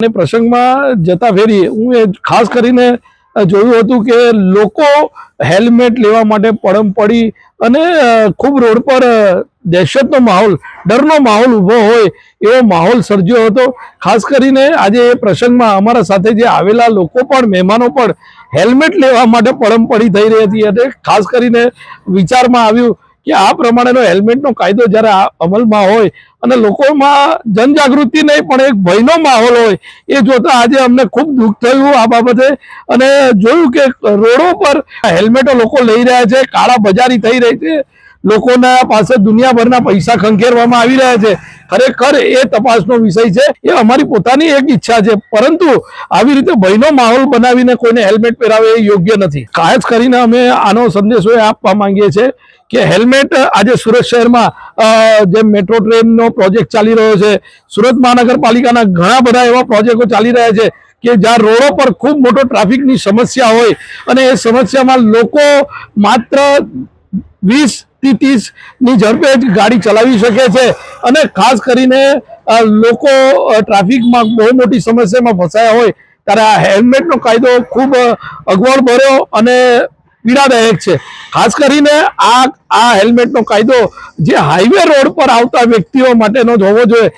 અને પ્રસંગમાં જતા ફેરી હું એ ખાસ કરીને જોયું હતું કે લોકો હેલ્મેટ લેવા માટે પડમ પડી અને ખૂબ રોડ પર દહેશતનો માહોલ, ડરનો માહોલ ઊભો હોય એવો માહોલ સર્જ્યો હતો. ખાસ કરીને આજે એ પ્રસંગમાં અમારા સાથે જે આવેલા લોકો પણ, મહેમાનો પણ હેલ્મેટ લેવા માટે પડમ પડી થઈ રહી હતી. અને ખાસ કરીને વિચારમાં આવ્યું કે આ પ્રમાણેનો હેલ્મેટનો કાયદો જ્યારે અમલમાં હોય અને લોકોમાં જનજાગૃતિ નહીં, પણ એક ભયનો માહોલ હોય, એ જોતા આજે અમને ખૂબ દુઃખ થયું આ બાબતે. અને જોયું કે રોડો પર હેલ્મેટો લોકો લઈ રહ્યા છે, કાળા બજારી થઈ રહી છે. લોકોના પાસે દુનિયાભરના પૈસા ખંખેરવામાં આવી રહ્યા છે. ખરેખર એ તપાસનો વિષય છે. એ અમારી પોતાની એક ઈચ્છા છે. પરંતુ આવી રીતે ભયનો માહોલ બનાવીને કોઈને હેલ્મેટ પહેરાવે એ યોગ્ય નથી. ખાસ કરીને અમે આનો સંદેશો એ આપવા માંગીએ છીએ કે હેલ્મેટ આજે સુરત શહેરમાં જે મેટ્રો ટ્રેનનો પ્રોજેક્ટ ચાલી રહ્યો છે, સુરત મહાનગરપાલિકાના ઘણા બધા એવા પ્રોજેક્ટો ચાલી રહ્યા છે કે જ્યાં રોડો પર ખૂબ મોટો ટ્રાફિકની સમસ્યા હોય અને એ સમસ્યામાં લોકો માત્ર વીસ ની ઝડપે જ ગાડી ચલાવી શકે છે અને ખાસ કરીને લોકો ટ્રાફિકમાં બહુ મોટી સમસ્યામાં ફસાયા હોય, ત્યારે આ હેલ્મેટનો કાયદો ખૂબ અગવડ ભર્યો અને પીડાદાયક છે. ખાસ કરીને આ આ હેલ્મેટનો કાયદો જે હાઈવે રોડ પર આવતા વ્યક્તિઓ માટેનો જ હોવો જોઈએ.